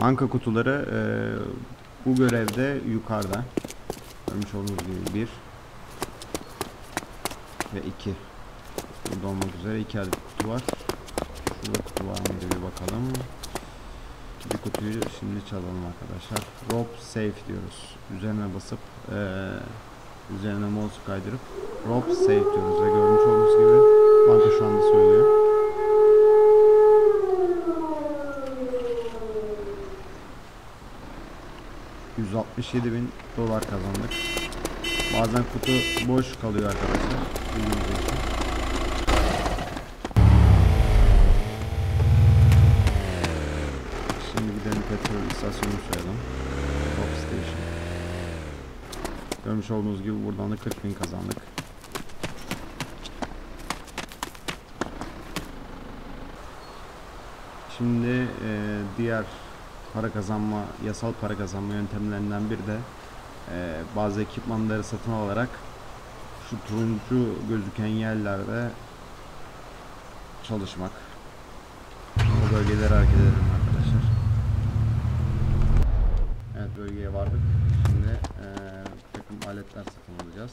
Banka kutuları e, bu görevde yukarıda. Görmüş olduğunuz gibi bir ve iki. Burada olmak üzere iki adet kutu var. Şurada kutu var mı diye bir bakalım. Bir kutuyu şimdi çalalım arkadaşlar. Rope safe diyoruz. Üzerine basıp eee üzerine mouse kaydırıp rope safe diyoruz ve görmüş olduğunuz gibi banka şu anda söylüyor. ...167 bin dolar kazandık. Bazen kutu boş kalıyor arkadaşlar. Şimdi gidelim petrol istasyonunu sayalım. Top station. Görmüş olduğunuz gibi buradan da 40 bin kazandık. Şimdi e, diğer para kazanma, yasal para kazanma yöntemlerinden biri de e, bazı ekipmanları satın alarak şu turuncu gözüken yerlerde çalışmak. Bu bölgelere hareket edelim arkadaşlar. Evet bölgeye vardık. Şimdi bir takım aletler satın alacağız.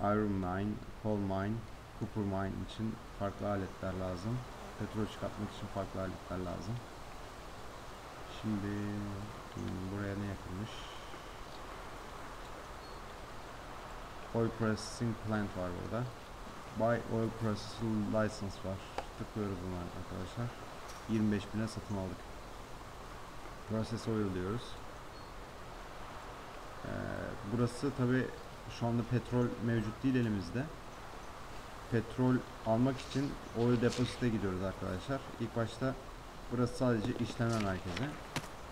Iron mine, coal mine, copper mine için farklı aletler lazım. Petrol çıkartmak için farklı aletler lazım. Şimdi hmm, buraya ne yapılmış? Oil processing plant var burada. Buy oil processing license var. Tıklıyoruz buna arkadaşlar. 25 bine satın aldık. Process oil diyoruz. Ee, burası tabi şu anda petrol mevcut değil elimizde. Petrol almak için oil deposite gidiyoruz arkadaşlar. İlk başta burası sadece işleme merkezi.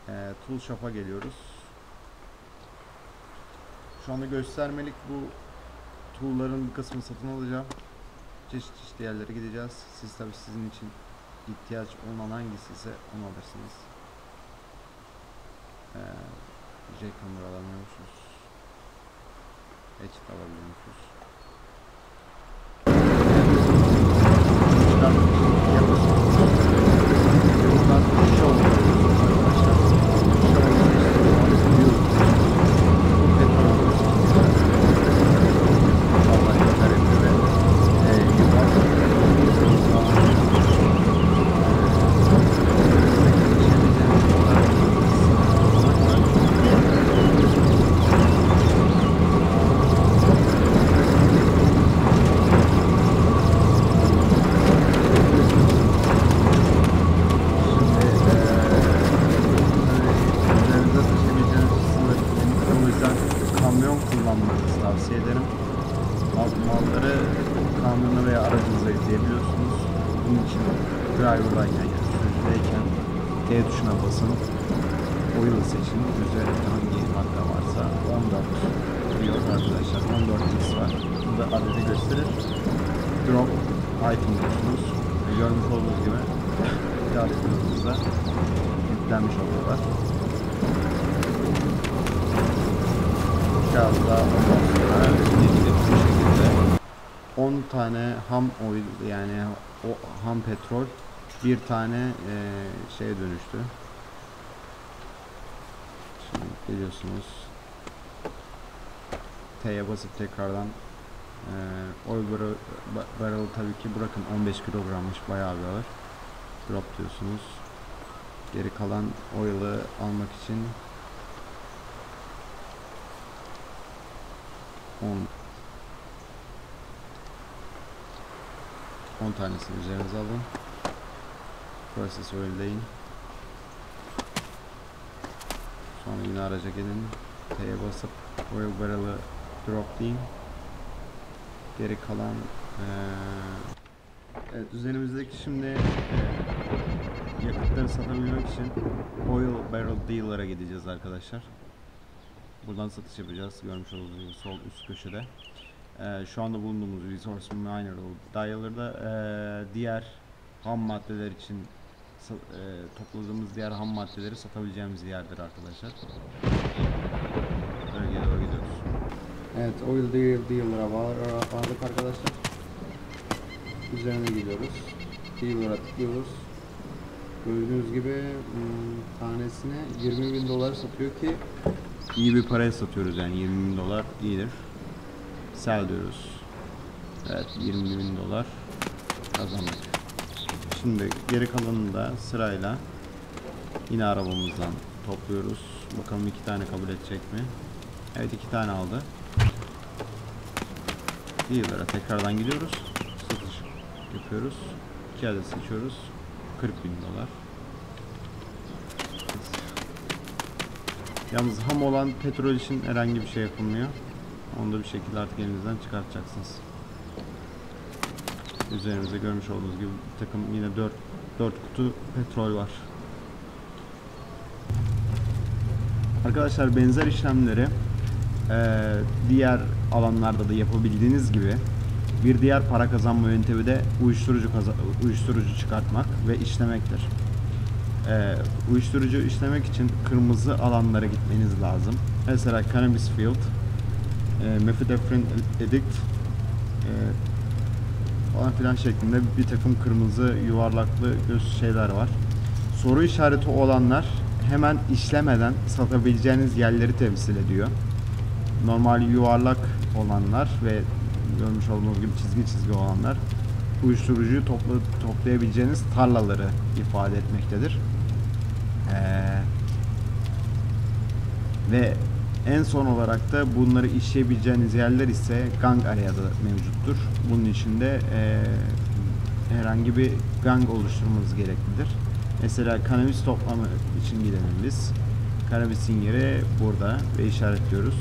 Ee, tool shop'a geliyoruz. Şu anda göstermelik bu tool'ların bir kısmını satın alacağım. Çeşit çeşit yerlere gideceğiz. Siz tabi sizin için ihtiyaç olan hangisi ise onu alırsınız. Ee, Jackhammer alamıyormuşuz. Hatchet alabiliyormuşuz. Çıkartmak için yapıyorsunuz. Buradan show diyoruz arkadaşlar. Show diyoruz. Bu petrol alıyorsunuz. Vallahi yeter etti ve e, yuvarlak üzerinize taşıyabileceğiniz kısımları o yüzden kamyon kullanmanızı tavsiye ederim. Mal, malları kamyona veya aracınıza yükleyebiliyorsunuz. Bunun için driver'dayken yani sürücüdeyken T tuşuna basın. Oil seçin. Üzerinde hangi marka varsa 14 diyor arkadaşlar. 14 X var. Burada adedi gösterir. Drop item diyorsunuz. Görmüş olduğunuz gibi kutunuza yüklenmiş oluyorlar. Biraz daha ondan bu şekilde 10 tane ham oil yani o ham petrol bir tane eee şeye dönüştü. Geliyorsunuz. T'ye basıp tekrardan eee oil barrel, ba- barrel tabii ki bırakın 15 kilogrammış bayağı bir ağır. Drop diyorsunuz. Geri kalan oil'ı almak için 10 10 tanesini üzerinize alın. Process oil'deyin. Sonra yine araca gelin. T'ye basıp oil barrel'ı drop deyin. Geri kalan eee Evet üzerimizdeki şimdi eee, yakıtları satabilmek için oil barrel dealer'a gideceğiz arkadaşlar. Buradan satış yapacağız. Görmüş olduğunuz gibi sol üst köşede. Ee, şu anda bulunduğumuz Resource Miner Dialer'da ee, diğer ham maddeler için ee, topladığımız diğer ham maddeleri satabileceğimiz yerdir arkadaşlar. Bölgeye doğru gidiyoruz. Evet, Oil Deal Dealer'a bağ- bağladık arkadaşlar. Üzerine gidiyoruz. Dealer'a tıklıyoruz. gördüğünüz gibi hmm, tanesine 20 bin dolar satıyor ki iyi bir paraya satıyoruz yani 20 bin dolar iyidir. Sell diyoruz. Evet 20 bin dolar kazandık. Şimdi geri kalanını da sırayla yine arabamızdan topluyoruz. Bakalım iki tane kabul edecek mi? Evet iki tane aldı. Dealer'a tekrardan gidiyoruz. Satış yapıyoruz. İki adet seçiyoruz. 40 bin dolar. Yalnız ham olan petrol için herhangi bir şey yapılmıyor. Onu da bir şekilde artık elinizden çıkartacaksınız. Üzerimizde görmüş olduğunuz gibi bir takım yine 4 4 kutu petrol var. Arkadaşlar benzer işlemleri eee, diğer alanlarda da yapabildiğiniz gibi bir diğer para kazanma yöntemi de uyuşturucu uyuşturucu çıkartmak ve işlemektir. Eee, uyuşturucu işlemek için kırmızı alanlara gitmeniz lazım. Mesela cannabis field, eee methamphetamine addict, eee, falan filan şeklinde bir takım kırmızı yuvarlaklı göz şeyler var. Soru işareti olanlar hemen işlemeden satabileceğiniz yerleri temsil ediyor. Normal yuvarlak olanlar ve görmüş olduğunuz gibi çizgi çizgi olanlar uyuşturucuyu topla, toplayabileceğiniz tarlaları ifade etmektedir. Ee, ve en son olarak da bunları işleyebileceğiniz yerler ise gang areada mevcuttur. Bunun için de eee, herhangi bir gang oluşturmanız gereklidir. Mesela kanabis toplamı için gidelim biz. Kanabisin yeri burada ve işaretliyoruz.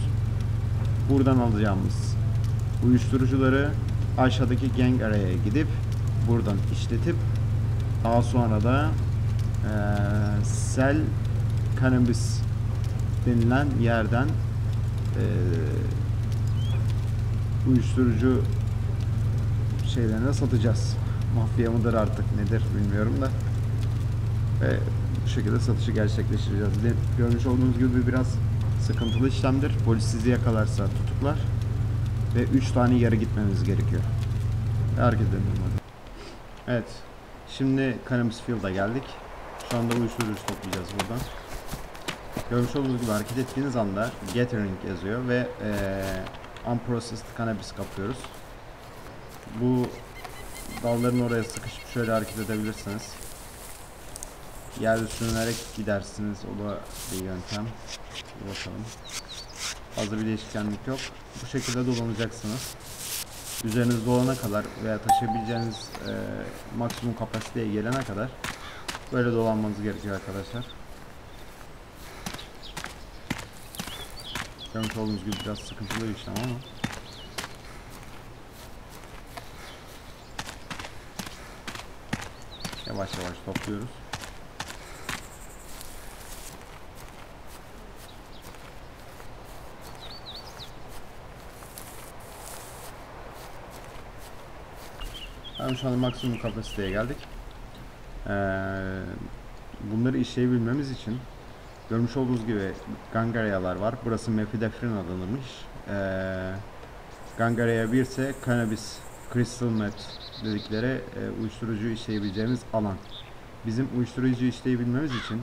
Buradan alacağımız uyuşturucuları aşağıdaki gang araya gidip buradan işletip daha sonra da eee sel kanabis denilen yerden eee, uyuşturucu şeylerine satacağız. Mafya mıdır artık nedir bilmiyorum da. Ve bu şekilde satışı gerçekleştireceğiz. De görmüş olduğunuz gibi biraz sıkıntılı işlemdir. Polis sizi yakalarsa tutuklar. Ve 3 tane yarı gitmemiz gerekiyor. Hareket edelim hadi. Evet. Şimdi Cannabis Field'a geldik. Şu anda uyuşturucu toplayacağız buradan. Görmüş olduğunuz gibi hareket ettiğiniz anda Gathering yazıyor ve eee Unprocessed Cannabis kapıyoruz. Bu dalların oraya sıkışıp şöyle hareket edebilirsiniz. Yerde sürünerek gidersiniz. O da bir yöntem. Bakalım. Fazla bir değişkenlik yok. Bu şekilde dolanacaksınız. Üzeriniz dolana kadar veya taşıyabileceğiniz eee, maksimum kapasiteye gelene kadar böyle dolanmanız gerekiyor arkadaşlar. Görmüş olduğunuz gibi biraz sıkıntılı bir işlem ama yavaş yavaş topluyoruz. Tamam şu anda maksimum kapasiteye geldik. Ee, bunları işleyebilmemiz için görmüş olduğunuz gibi gangaryalar var. Burası mefidefrin adlanırmış. Ee, gangarya 1 ise cannabis crystal meth dedikleri e, uyuşturucu işleyebileceğimiz alan. Bizim uyuşturucu işleyebilmemiz için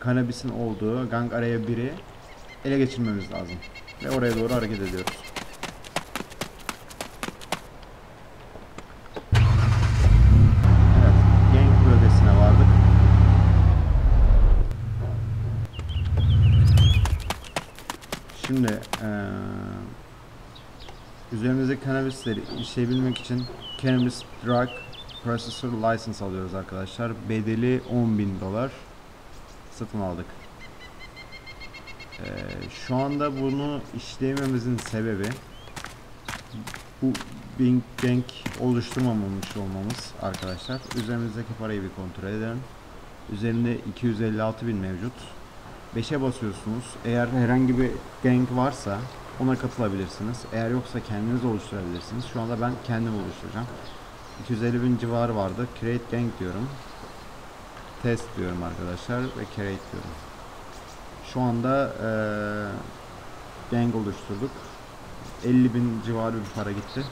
kannabisin olduğu gang araya 1'i ele geçirmemiz lazım. Ve oraya doğru hareket ediyoruz. Evet, gang bölgesine vardık. Şimdi eee üzerimizdeki cannabisleri işleyebilmek için Cannabis Drug Processor License alıyoruz arkadaşlar. Bedeli 10.000 dolar satın aldık. Eee, şu anda bunu işleyememizin sebebi bu Bing Bank oluşturmamamış olmamız arkadaşlar. Üzerimizdeki parayı bir kontrol edelim. Üzerinde 256 bin mevcut. 5'e basıyorsunuz. Eğer herhangi bir gang varsa ona katılabilirsiniz. Eğer yoksa kendiniz oluşturabilirsiniz. Şu anda ben kendim oluşturacağım. 250 bin civarı vardı. Create gang diyorum. Test diyorum arkadaşlar ve create diyorum. Şu anda eee gang oluşturduk. 50 bin civarı bir para gitti.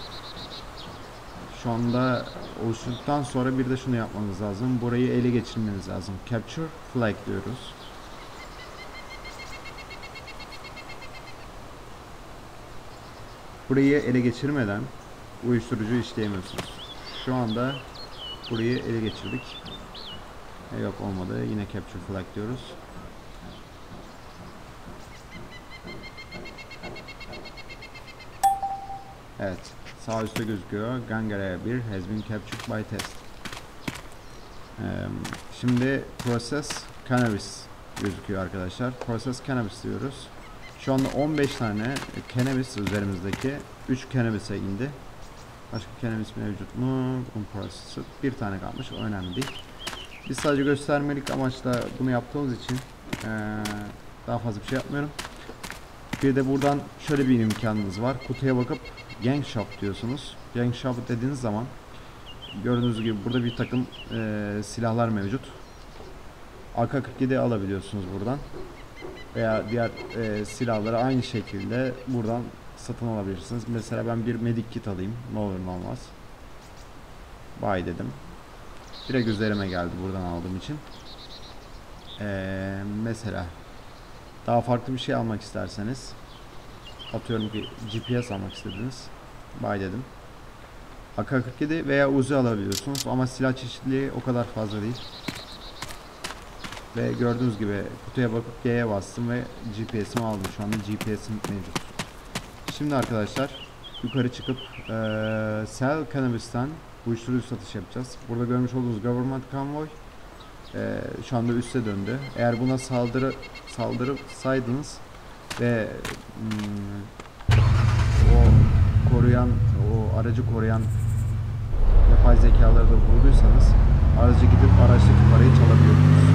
Şu anda oluşturduktan sonra bir de şunu yapmanız lazım. Burayı ele geçirmeniz lazım. Capture flag diyoruz. Burayı ele geçirmeden uyuşturucu işleyemiyorsunuz. Şu anda burayı ele geçirdik. E, yok olmadı. Yine capture flag diyoruz. Evet. Sağ üstte gözüküyor. Gangarea 1 has been captured by test. Eee, şimdi process cannabis gözüküyor arkadaşlar. Process cannabis diyoruz. Şu anda 15 tane cannabis üzerimizdeki 3 cannabis'e indi. Başka cannabis mevcut mu? Unprocessed. Bir tane kalmış. O önemli değil. Biz sadece göstermelik amaçla bunu yaptığımız için eee, daha fazla bir şey yapmıyorum. Bir de buradan şöyle bir imkanınız var. Kutuya bakıp Gang Shop diyorsunuz. Gang Shop dediğiniz zaman gördüğünüz gibi burada bir takım eee, silahlar mevcut. AK-47 alabiliyorsunuz buradan. Veya diğer eee, silahları aynı şekilde buradan satın alabilirsiniz. Mesela ben bir medic kit alayım. Ne olur ne olmaz. Buy dedim. Direkt üzerime geldi buradan aldığım için. Eee, mesela daha farklı bir şey almak isterseniz atıyorum ki GPS almak istediniz. Buy dedim. AK-47 veya Uzi alabiliyorsunuz ama silah çeşitliliği o kadar fazla değil. Ve gördüğünüz gibi kutuya bakıp G'ye bastım ve GPS'imi aldım. Şu anda GPS'im mevcut. Şimdi arkadaşlar yukarı çıkıp eee Sell Cannabis'ten uyuşturucu satış yapacağız. Burada görmüş olduğunuz Government Convoy eee, şu anda üste döndü. Eğer buna saldırı saldırsaydınız ve hmm, o koruyan o aracı koruyan yapay zekaları da vurduysanız aracı gidip araçtaki parayı çalabiliyorsunuz.